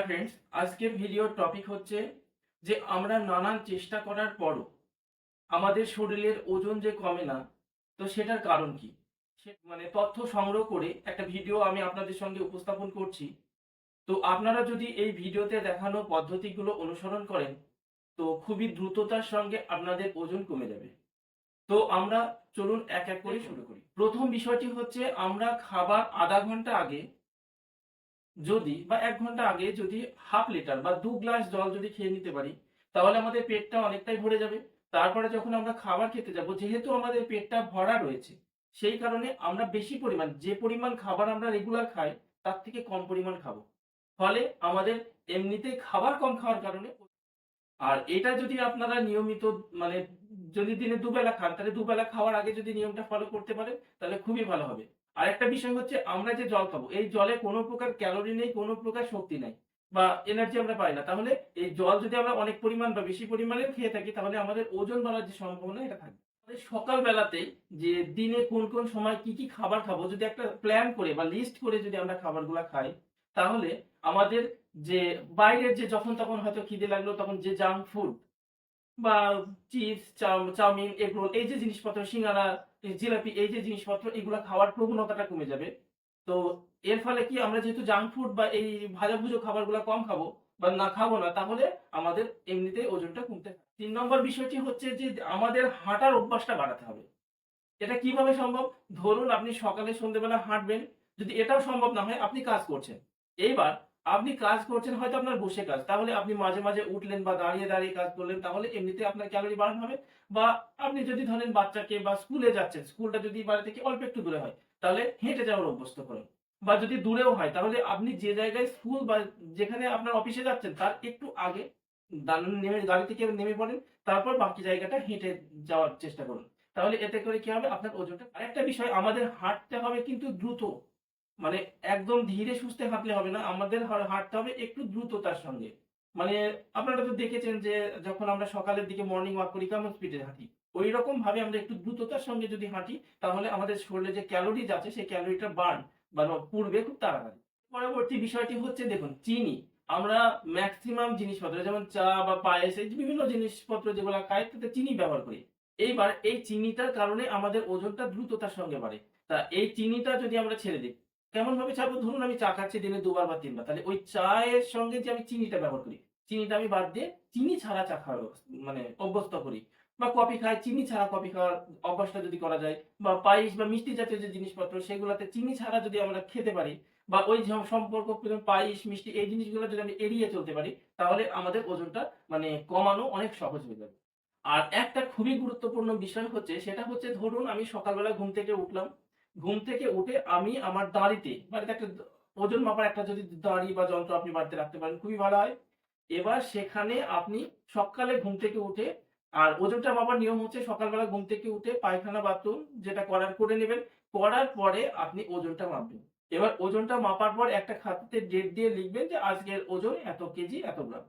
Hi friends আজকের ভিডিওর topic হচ্ছে যে আমরা নানান চেষ্টা করার পরও আমাদের শরীরের ওজন যে কমে না তো সেটার কারণ কি? সে মানে তথ্য সংগ্রহ করে একটা ভিডিও আমি আপনাদের সঙ্গে উপস্থাপন করছি। তো আপনারা যদি এই ভিডিওতে দেখানো পদ্ধতিগুলো অনুসরণ করেন তো খুবই দ্রুততার সঙ্গে আপনাদের ওজন কমে যাবে। তো আমরা চলুন এক এক করে শুরু করি। প্রথম বিষয়টি হচ্ছে আমরা খাবার আধা ঘণ্টা আগে যদি বা এক ঘণ্টা আগে যদি হাফ লিটার বা দু গ্লাস জল যদি খেয়ে নিতে পারি, তাহলে আমাদের পেটটা অনেকটাই ভরে যাবে। তারপরে যখন আমরা খাবার খেতে যাব, যেহেতু আমাদের পেটটা ভরা রয়েছে, সেই কারণে আমরা বেশি পরিমাণ, যে পরিমাণ খাবার আমরা রেগুলার খাই, তার থেকে কম পরিমাণ খাব। ফলে আমাদের এমনিতেই খাবার কম খাওয়ার কারণে আর এটা যদি আপনারা নিয়মিত মানে যদি দিনে দুবেলা খান, তাহলে দুবেলা খাওয়ার আগে যদি নিয়মটা ফলো করতে পারেন, তাহলে খুবই ভালো হবে। আর একটা বিষয় হচ্ছে, আমরা যে জল খাব এই জলে কোনো প্রকার ক্যালোরি নেই, কোনো প্রকার শক্তি নাই বা এনার্জি আমরা পাই না। তাহলে এই জল যদি আমরা অনেক পরিমাণ বা বেশি পরিমাণে খেয়ে থাকি, তাহলে আমাদের ওজন বাড়ার যে সম্ভাবনা এটা থাকবে। আমাদের সকাল বেলাতেই যে দিনে কোন কোন সময় কি কি খাবার খাব, যদি একটা প্ল্যান করে বা লিস্ট করে যদি আমরা খাবারগুলো খাই, তাহলে আমাদের যে বাইরের যে যখন তখন হয়তো খিদে লাগল, তখন যে জাঙ্ক ফুড বা চিপস চাউমিন, এগরোল, এই যে জিনিসপত্র, সিঙ্গারা জিলাপি, এই যে জিনিসপত্র, এগুলো খাওয়ার প্রবণতাটা কমে যাবে। তো এর ফলে কি আমরা যেহেতু জাঙ্ক ফুড বা এই ভাজাভুজো খাবারগুলো কম খাব বা না খাব না, তাহলে আমাদের এমনিতেই ওজনটা কমতে থাকে তিন নম্বর বিষয়টি হচ্ছে যে আমাদের হাঁটার অভ্যাসটা বাড়াতে হবে। এটা কীভাবে সম্ভব? ধরুন আপনি সকালে সন্ধ্যেবেলা হাঁটবেন, যদি এটাও সম্ভব না হয়, আপনি কাজ করছেন। এইবার আপনি কাজ করছেন, হয়তো আপনার বসে কাজ। তাহলে আপনি মাঝে মাঝে উঠলেন বা দাঁড়িয়ে দাঁড়িয়ে কাজ করলেন, তাহলে এমনিতে আপনার ক্যালোরি বার্ন হবে। বা আপনি যদি ধরেন বাচ্চাকে বা স্কুলে যাচ্ছেন স্কুলটা যদি বাড়ি থেকে অল্প একটু দূরে হয়, তাহলে হেঁটে যাওয়ার অভ্যস্ত করুন। বা যদি দূরেও হয়, তাহলে আপনি যে জায়গায় স্কুল বা যেখানে আপনার অফিসে যাচ্ছেন, তার একটু আগে নেমে, গাড়ি থেকে নেমে পড়েন, তারপর বাকি জায়গাটা হেঁটে যাওয়ার চেষ্টা করুন। তাহলে এতে করে কি হবে? আপনার ওজনটা আরেকটা বিষয়, আমাদের হাঁটতে হবে কিন্তু দ্রুত। মানে একদম ধীরে সুস্থে হাঁটলে হবে না, আমাদের হাঁটতে হবে একটু দ্রুততার সঙ্গে। মানে আপনারা তো দেখেছেন যে যখন আমরা সকালের দিকে মর্নিং ওয়াক করি, কেমন স্পিডে হাঁটি? ওই রকম ভাবে আমরা একটু দ্রুততার সঙ্গে যদি হাঁটি, তাহলে আমাদের শরীরে যে ক্যালোরিজ আছে, সেই ক্যালোরিটা বার্ন বা পূর্বে খুব তাড়াতাড়ি। পরবর্তী বিষয়টি হচ্ছে দেখুন, চিনি। আমরা ম্যাক্সিমাম জিনিসপত্র, যেমন চা বা পায়েস, এই বিভিন্ন জিনিসপত্র যেগুলো খাই, তাতে চিনি ব্যবহার করি। এইবার এই চিনিটার কারণে আমাদের ওজনটা দ্রুততার সঙ্গে বাড়ে। তা এই চিনিটা যদি আমরা ছেড়ে দিই কেমন ভাবে ছাড়বো? ধরুন আমি চা খাচ্ছি দিনে দুবার বা তিনবার। তাহলে ওই চায়ের সঙ্গে যে আমি চিনিটা ব্যবহার করি, চিনিটা আমি বাদ দিয়ে চিনি ছাড়া চা খাওয়ার মানে অভ্যস্ত করি। বা কফি খাই, চিনি ছাড়া কফি খাওয়ার অভ্যাসটা যদি করা যায়, বা পায়েস বা মিষ্টি জাতীয় যে জিনিসপত্র, সেগুলোতে চিনি ছাড়া যদি আমরা খেতে পারি, বা ওই সম্পর্ক পায়েস, মিষ্টি, এই জিনিসগুলো যদি আমি এড়িয়ে চলতে পারি, তাহলে আমাদের ওজনটা মানে কমানো অনেক সহজ হয়ে যাবে। আর একটা খুবই গুরুত্বপূর্ণ বিষয় হচ্ছে, সেটা হচ্ছে ধরুন আমি সকালবেলা ঘুম থেকে উঠলাম ঘুম থেকে উঠে আমি আমার দাঁড়িতে বাড়িতে একটা ওজন মাপার একটা যদি দাঁড়ি বা যন্ত্র আপনি বাড়িতে রাখতে পারেন, খুবই ভালো হয়। এবার সেখানে আপনি সকালে ঘুম থেকে উঠে, আর ওজনটা মাপার নিয়ম হচ্ছে সকালবেলা ঘুম থেকে উঠে পায়খানা, বাথরুম যেটা করার করে নেবেন, করার পরে আপনি ওজনটা মাপবেন। এবার ওজনটা মাপার পর একটা খাতাতে ডেট দিয়ে লিখবেন যে আজকের ওজন এত কেজি, এত গ্রাম।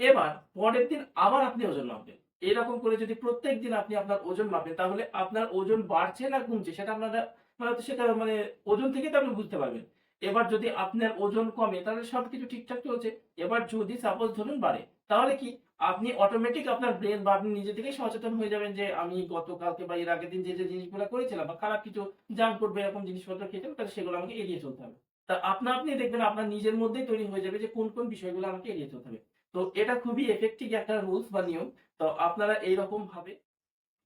এবার পরের দিন আবার আপনি ওজন মাপবেন। এরকম করে যদি প্রত্যেক দিন আপনি আপনার ওজন মাপেন, তাহলে আপনার ওজন বাড়ছে না কমছে সেটা আপনারা মানে সেটা মানে ওজন থেকে তো আপনি বুঝতে পারবেন। এবার যদি আপনার ওজন কমে, তাহলে সবকিছু ঠিকঠাক চলছে। এবার যদি সাপোজ ধরুন বাড়ে, তাহলে কি আপনি অটোমেটিক আপনার ব্রেন বা আপনি নিজে থেকেই সচেতন হয়ে যাবেন যে আমি গতকালকে বা এর আগের দিন যে যে জিনিসগুলো করেছিলাম বা খারাপ কিছু জাঙ্ক করবে এরকম জিনিসপত্র খেয়েছিলাম তাহলে সেগুলো আমাকে এড়িয়ে চলতে হবে। তা আপনা আপনি দেখবেন আপনার নিজের মধ্যেই তৈরি হয়ে যাবে যে কোন কোন বিষয়গুলো আমাকে এড়িয়ে চলতে হবে। তো এটা খুবই এফেক্টিভ একটা রুলস বা নিয়ম। তো আপনারা এইরকম ভাবে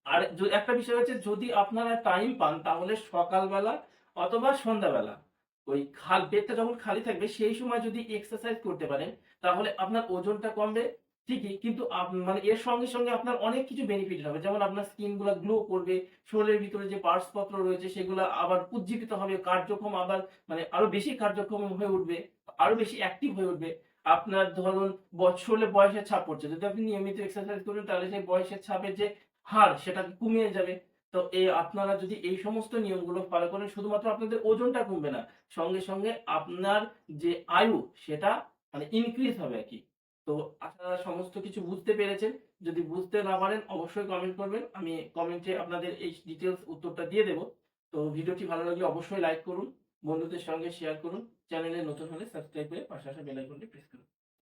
আর একটা বিষয় হচ্ছে যদি আপনারা টাইম পান, তাহলে সকালবেলা অথবা সন্ধ্যাবেলা ওই খাল পেটটা যখন খালি থাকবে, সেই সময় যদি এক্সারসাইজ করতে পারেন, তাহলে আপনার ওজনটা কমবে, ঠিকই। কিন্তু মানে এর সঙ্গে সঙ্গে আপনার অনেক কিছু বেনিফিট হবে। যেমন আপনার স্কিনগুলা গ্লো করবে, শরীরের ভিতরে যে পার্টস পত্র রয়েছে, সেগুলো আবার উজ্জীবিত হবে, কার্যক্ষম আবার মানে আরও বেশি কার্যক্ষম হয়ে উঠবে, আরও বেশি অ্যাক্টিভ হয়ে উঠবে। আপনার ধরুন বছরে বয়সের ছাপ পড়ছে। যদি আপনি নিয়মিত এক্সারসাইজ করেন, তাহলে সেই বয়সের ছাপের যে হার, সেটা কমিয়ে যাবে। তো এই আপনারা যদি এই সমস্ত নিয়মগুলো ফলো করেন, শুধুমাত্র আপনাদের ওজনটা কমবে না, সঙ্গে সঙ্গে আপনার যে আয়ু, সেটা মানে ইনক্রিজ হবে আর কি। তো আপনারা সমস্ত কিছু বুঝতে পেরেছেন? যদি বুঝতে না পারেন, অবশ্যই কমেন্ট করবেন। আমি কমেন্টে আপনাদের এই ডিটেলস উত্তরটা দিয়ে দেবো। তো ভিডিওটি ভালো লাগলে অবশ্যই লাইক করুন। বন্ধুদের সঙ্গে শেয়ার করুন। চ্যানেলে নতুন হলে সাবস্ক্রাইব করে পাশাপাশি বেল আইকনটি প্রেস করুন।